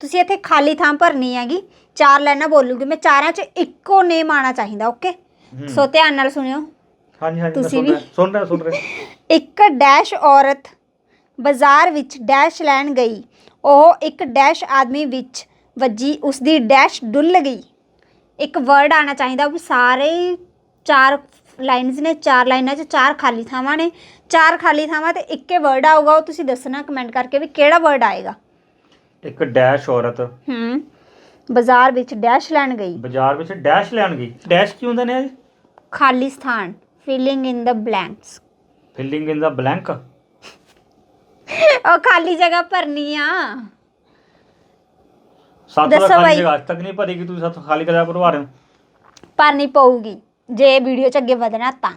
ਤੁਸੀਂ ਇੱਥੇ ਖਾਲੀ ਥਾਂ ਭਰਨੀ ਹੈਗੀ ਚਾਰ ਲਾਈਨਾਂ ਬੋਲੂਗੀ ਮੈਂ ਚਾਰਾਂ 'ਚ ਇੱਕੋ ਨੇਮ ਆਣਾ ਚਾਹੀਦਾ ਓਕੇ ਸੋ ਧਿਆਨ ਨਾਲ ਸੁਣਿਓ। ਹਾਂਜੀ ਹਾਂਜੀ ਮੈਂ ਤੁਸੀਂ ਸੁਣ ਵੀ? ਰਿਹਾ ਸੁਣ ਰਿਹਾ ਸੁਣ ਰਿਹਾ। ਇੱਕ ਡੈਸ਼ ਔਰਤ ਬਾਜ਼ਾਰ ਵਿੱਚ ਡੈਸ਼ ਲੈਣ ਗਈ ਉਹ ਇੱਕ ਡੈਸ਼ ਆਦਮੀ ਵਿੱਚ ਵੱਜੀ ਉਸ ਦੀ ਡੈਸ਼ ਡੁੱਲ ਗਈ। ਇੱਕ ਵਰਡ ਆਣਾ ਚਾਹੀਦਾ ਵੀ ਸਾਰੇ ਚਾਰ ਲਾਈਨਸ ਨੇ ਚਾਰ ਲਾਈਨਾਂ 'ਚ ਚਾਰ ਖਾਲੀ ਥਾਵਾਂ ਨੇ। ਚਾਰ ਖਾਲੀ ਥਾਵਾਂ ਤੇ ਇੱਕੇ ਵਰਡ ਆਊਗਾ ਉਹ ਤੁਸੀਂ ਦੱਸਣਾ ਕਮੈਂਟ ਕਰਕੇ ਵੀ ਕਿਹੜਾ ਵਰਡ ਆਏਗਾ। ਇੱਕ ਡੈਸ਼ ਔਰਤ। ਹੂੰ ਬਾਜ਼ਾਰ ਵਿੱਚ ਡੈਸ਼ ਲੈਣ ਗਈ। ਬਾਜ਼ਾਰ ਵਿੱਚ ਡੈਸ਼ ਲੈਣ ਗਈ। ਡੈਸ਼ ਕੀ ਹੁੰਦਾ ਨੇ ਖਾਲੀ ਸਥਾਨ filling in the blanks filling in the blank ਉਹ ਖਾਲੀ ਜਗ੍ਹਾ ਭਰਨੀ ਆ। ਸਾਤੋਂ ਦਾ ਦੱਸੋ ਖਾਲੀ ਬਾਈ। ਜਗ੍ਹਾ ਅੱਜ ਤੱਕ ਨਹੀਂ ਭਰੀ ਕਿ ਤੁਸੀਂ ਸਾਤੋਂ ਖਾਲੀ ਕਰਿਆ ਭਰਵਾ ਰਹੇ ਹੋ? ਭਰਨੀ ਪਊਗੀ। ਜੇ ਵੀਡੀਓ 'ਚ ਅੱਗੇ ਵਧਣਾ ਤਾਂ।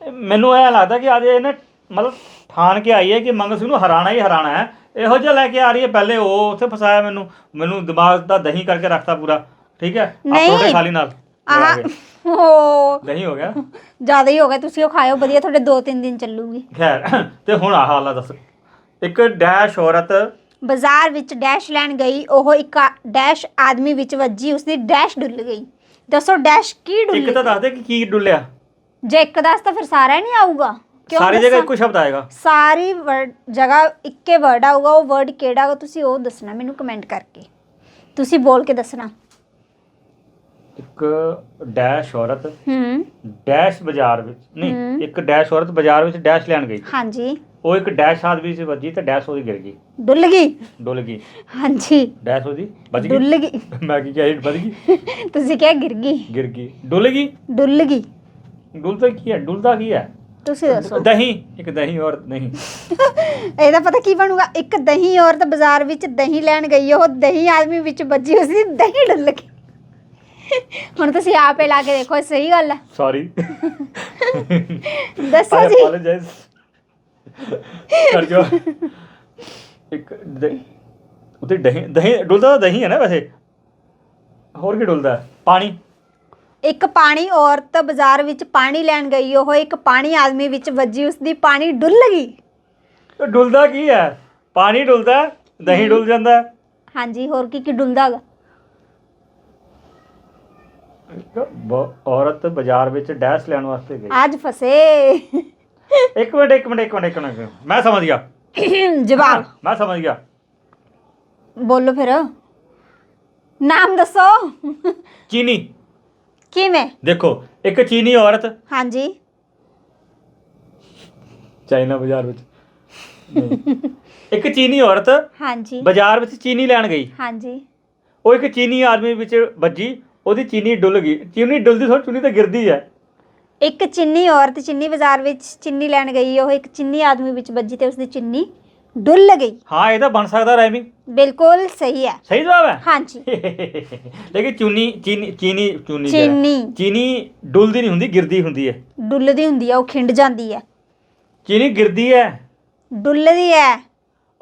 ਇਹ ਮੈਨੂੰ ਇਹ ਲੱਗਦਾ ਕਿ ਅੱਜ ਇਹ ਨਾ ਮਤਲਬ ਠਾਣ ਕੇ ਆਈ ਹੈ ਕਿ ਮੰਗ ਸਿੰਘ ਨੂੰ ਹਰਾਣਾ ਹੀ ਹਰਾਣਾ ਹੈ। ਇਹੋ ਜਿਹਾ ਲੈ ਕੇ ਆ ਰਹੀ ਹੈ ਪਹਿਲੇ ਉਹ ਉੱਥੇ ਫਸਾਇਆ ਮੈਨੂੰ ਮੈਨੂੰ ਦਿਮਾਗ ਦਾ ਦਹੀਂ ਕਰਕੇ ਰੱਖਤਾ ਪੂਰਾ ਠੀਕ ਹੈ? ਆਹ ਨਹੀਂ। ਪਰੌਂਠੇ ਖਾਲੀ ਨਾਲ ਆਹ। ਹੋ। ਦਹੀਂ ਹੋ ਗਿਆ? ਜ਼ਿਆਦਾ ਹੀ ਹੋ ਗਿਆ ਤੁਸੀਂ ਉਹ ਖਾਇਓ ਵਧੀਆ ਤੁਹਾਡੇ 2-3 ਦਿਨ ਚੱਲੂਗੀ। ਖੈਰ ਤੇ ਹੁਣ ਆਹ ਹਾਲਾ ਦੱਸ। ਇੱਕ ਡੈਸ਼ ਔਰਤ ਬਾਜ਼ਾਰ ਵਿੱਚ ਡੈਸ਼ ਲੈਣ ਗਈ ਉਹ ਇੱਕ ਆ- ਡੈਸ਼ ਆਦਮੀ ਵਿੱਚ ਵੱਜੀ ਉਸਦੀ ਡੈਸ਼ ਡੁੱਲ ਗਈ। ਦੱਸੋ ਡੈਸ਼ ਕੀ ਇੱਕ ਡੁੱਲੀ ਤਾਂ ਦੱਸ ਦੇ ਕਿ ਕੀ ਡੁੱਲਿਆ? ਜੇ ਇੱਕ ਦੱਸ ਤਾਂ ਫਿਰ ਸਾਰਾ ਨਹੀਂ ਆਊਗਾ। ਕਿਉਂ ਸਾਰੀ ਜਗ੍ਹਾ ਦੱਸਾਂ? ਇੱਕੋ ਸ਼ਬਦ ਆਏਗਾ। ਸਾਰੀ ਵਰਡ ਜਗ੍ਹਾ ਇੱਕੇ ਵਰਡ ਆਊਗਾ ਉਹ ਵਰਡ ਕਿਹੜਾ ਵਾ ਤੁਸੀਂ ਉਹ ਦੱਸਣਾ ਮੈਨੂੰ ਕਮੈਂਟ ਕਰਕੇ। ਤੁਸੀਂ ਬੋਲ ਕੇ ਦੱਸਣਾ। ਇੱਕ ਡੈਸ਼ ਔਰਤ ਹੂੰ। ਡੈਸ਼ ਬਾਜ਼ਾਰ ਵਿੱਚ ਹਮ। ਨਹੀਂ ਇੱਕ ਡੈਸ਼ ਔਰਤ ਬਾਜ਼ਾਰ ਵਿੱਚ ਡੈਸ਼ ਲੈਣ ਗਈ। ਹਾਂਜੀ। ਉਹ ਇੱਕ ਡੈਸ਼ ਆਦਮੀ ਸੀ ਵੱਜੀ ਤੇ ਡੈਸ਼ ਉਹਦੀ ਗਿਰ ਗਈ। ਡੁੱਲ ਗਈ। ਡੁੱਲ ਗਈ। ਹਾਂਜੀ। ਡੈਸ਼ ਉਹਦੀ ਵੱਜ ਗਈ। ਡੁੱਲ ਗਈ। ਮੈਂ ਕੀ ਕਿਹਾ ਇਹ ਵੱਜ ਗਈ? ਤੁਸੀਂ ਕਿਹਾ ਗਿਰ ਗਈ। ਗਿਰ ਗਈ। ਡੁੱਲ ਗਈ? ਡੁੱਲ ਗਈ। ਡੁੱਲਦਾ ਕੀ ਹੈ? ਡੁੱਲਦਾ ਕੀ ਹੈ? ਤੁਸੀਂ ਦੱਸੋ। ਦਹੀਂ ਇੱਕ ਦਹੀਂ ਔਰਤ ਨਹੀਂ। ਇਹਦਾ ਪਤਾ ਕੀ ਬਣੂਗਾ? ਇੱਕ ਦਹੀਂ ਔਰਤ ਬਾਜ਼ਾਰ ਵਿੱਚ ਦਹੀਂ ਲੈਣ ਗਈ ਉਹ ਦਹੀਂ ਆਦਮੀ ਵਿੱਚ ਵੱਜੀ ਉਸਦੀ ਦਹੀਂ ਡੁੱਲ ਗਈ। ਹੁਣ ਤੁਸੀਂ ਆਪੇ ਲਾ ਕੇ ਦੇਖੋ ਇਹ ਸਹੀ ਗੱਲ ਹੈ। ਸੌਰੀ ਦੱਸੋ ਆਈ ਜੀ। ਅਪੋਲੋਜਾਈਜ਼ ਕਰ ਜੋ ਇੱਕ ਦ- ਉਤੇ ਦਹੀਂ ਦਹੀਂ ਡੁੱਲਦਾ ਤਾਂ ਦਹੀਂ ਹੈ ਨਾ ਵੈਸੇ? ਹੋਰ ਕੀ ਡੁੱਲਦਾ? ਪਾਣੀ। ਇੱਕ ਪਾਣੀ ਔਰਤ ਬਾਜ਼ਾਰ ਵਿੱਚ ਪਾਣੀ ਲੈਣ ਗਈ ਉਹ ਇੱਕ ਪਾਣੀ ਆਦਮੀ ਵਿੱਚ ਵੱਜੀ ਉਸਦੀ ਪਾਣੀ ਡੁੱਲ ਗਈ। ਇਹ ਡੁੱਲਦਾ ਕੀ ਹੈ? ਪਾਣੀ ਡੁੱਲਦਾ ਹੈ, ਦਹੀਂ ਡੁੱਲ ਜਾਂਦਾ ਹੈ। ਹਾਂਜੀ ਹੋਰ ਕੀ ਕੀ ਡੁੱਲਦਾ ਹੈਗਾ ਇੱਕ ਬ- ਔਰਤ ਬਾਜ਼ਾਰ ਵਿੱਚ ਡੈਸ਼ ਲੈਣ ਵਾਸਤੇ ਗਈ। ਅੱਜ ਫਸੇ। ਇੱਕ ਮਿੰਟ ਇੱਕ ਮਿੰਟ ਇੱਕ ਮਿੰਟ ਇੱਕ ਮਿੰਟ ਮੈਂ ਸਮਝ ਗਿਆ। ਜਵਾਬ। ਮੈਂ ਸਮਝ ਗਿਆ। ਬੋਲੋ ਫਿਰ। ਨਾਮ ਦੱਸੋ। ਚੀਨੀ। ਕਿਵੇਂ? ਦੇਖੋ ਇੱਕ ਚੀਨੀ ਔਰਤ। ਹਾਂਜੀ। ਚਾਈਨਾ ਬਾਜ਼ਾਰ ਵਿੱਚ। ਨਹੀਂ। ਇੱਕ ਚੀਨੀ ਔਰਤ ਹਾਂਜੀ। ਬਾਜ਼ਾਰ ਵਿੱਚ ਚੀਨੀ ਲੈਣ ਗਈ। ਹਾਂਜੀ। ਉਹ ਇੱਕ ਚੀਨੀ ਆਦਮੀ ਵਿੱਚ ਵੱਜੀ ਉਹਦੀ ਚੀਨੀ ਡੁੱਲ ਗਈ। ਚੀਨੀ ਡੁੱਲਦੀ ਥੋੜੀ ਚੁੰਨੀ ਤਾਂ ਗਿਰਦੀ ਹੈ। ਇੱਕ ਚਿੰਨੀ ਔਰਤ ਚਿੰਨੀ ਬਾਜ਼ਾਰ ਵਿੱਚ ਚਿੰਨੀ ਲੈਣ ਗਈ ਉਹ ਇੱਕ ਚਿੰਨੀ ਆਦਮੀ ਵਿੱਚ ਵੱਜੀ ਤੇ ਉਸਦੀ ਚਿੰਨੀ ਡੁੱਲ ਗਈ। ਹਾਂ ਇਹ ਤਾਂ ਬਣ ਸਕਦਾ ਰਾਈਮਿੰਗ। ਬਿਲਕੁਲ ਸਹੀ ਹੈ। ਸਹੀ ਜਵਾਬ ਹੈ? ਹਾਂਜੀ। ਲੇਕਿਨ ਚੁੰਨੀ ਚੀਨੀ ਚੀਨੀ ਚੁੰਨੀ ਜਿਹੜਾ- ਚੀਨੀ। ਚੀਨੀ ਡੁੱਲਦੀ ਨਹੀਂ ਹੁੰਦੀ ਗਿਰਦੀ ਹੁੰਦੀ ਹੈ। ਡੁੱਲਦੀ ਹੁੰਦੀ ਹੈ ਉਹ ਖਿੰਡ ਜਾਂਦੀ ਹੈ। ਚੀਨੀ ਗਿਰਦੀ ਹੈ। ਡੁੱਲਦੀ ਹੈ।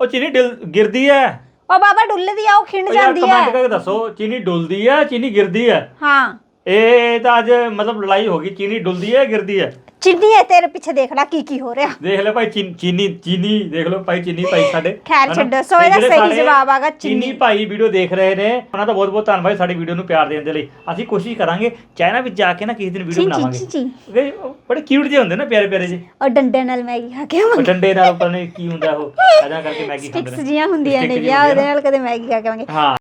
ਉਹ ਚੀਨੀ ਡਿਲ ਗਿਰਦੀ ਹੈ। ਉਹ ਬਾਬਾ ਡੁੱਲਦੀ ਆ ਉਹ ਖਿੰਡ ਉਹ ਯਾਰ ਜਾਂਦੀ ਕਮੈਂਟ ਹੈ। ਕਰਕੇ ਦੱਸੋ ਚੀਨੀ ਡੁੱਲਦੀ ਹੈ ਚੀਨੀ ਗਿਰਦੀ ਹੈ। ਹਾਂ। ਇਹ ਤਾਂ ਅੱਜ ਮਤਲਬ ਲੜਾਈ ਹੋ ਗਈ ਚੀਨੀ ਡੁੱਲਦੀ ਹੈ ਗਿਰਦੀ ਹੈ? ਚਿੰਨੀ ਹੈ ਤੇਰੇ ਪਿੱਛੇ ਦੇਖ ਲੈ ਕੀ ਕੀ ਹੋ ਰਿਹਾ। ਦੇਖ ਲੈ ਭਾਈ ਚੀਨ- ਚੀਨੀ ਚੀਨੀ ਦੇਖ ਲਓ ਭਾਈ ਚੀਨੀ ਭਾਈ ਸਾਡੇ। ਖੈਰ ਹਨਾ? ਛੱਡੋ, ਸੋ ਤੇ ਇਹਦਾ ਜਿਹੜੇ ਸਹੀ ਸਾਡੇ ਜਵਾਬ ਆਗਾ ਚੀਨੀ। ਚੀਨੀ ਭਾਈ ਵੀਡੀਓ ਦੇਖ ਰਹੇ ਨੇ। ਉਹਨਾਂ ਦਾ ਬਹੁਤ ਬਹੁਤ ਧੰਨਵਾਦ ਸਾਡੀ ਵੀਡੀਓ ਨੂੰ ਪਿਆਰ ਦੇਣ ਦੇ ਲਈ। ਅਸੀਂ ਕੋਸ਼ਿਸ਼ ਕਰਾਂਗੇ ਚਾਈਨਾ ਵਿੱਚ ਜਾ ਕੇ ਨਾ ਕਿਸੇ ਦਿਨ ਵੀਡੀਓ ਚੀ ਚੀ ਬਣਾਵਾਂਗੇ। ਚੀ ਚੀ ਕਿਉਂਕਿ ਉਹ ਬੜੇ ਕਿਊਟ ਜਿਹੇ ਹੁੰਦੇ ਨਾ ਪਿਆਰੇ ਪਿਆਰੇ ਜਿਹੇ। ਉਹ ਡੰਡੇ ਨਾਲ ਮੈਗੀ ਖਾ ਕੇ ਉਹ ਡੰਡੇ ਨਾਲ ਉੱਪਰ ਨੇ ਕੀ ਹੁੰਦਾ ਉਹ। ਐਦਾਂ ਕਰਕੇ ਮੈਗੀ ਖਾਂਦੇ ਸਟਿਕਸ ਨੇ ਜੀਆਂ ਹੁੰਦੀਆਂ Stick ਨੇ ਜਿਹੀ ਗਿਆ ਹੁੰਦੀ ਉਹਦੇ ਨਾਲ ਕਦੇ ਮੈਗੀ ਖਾ ਕੇ ਆਵਾਂਗੇ। ਹਾਂ।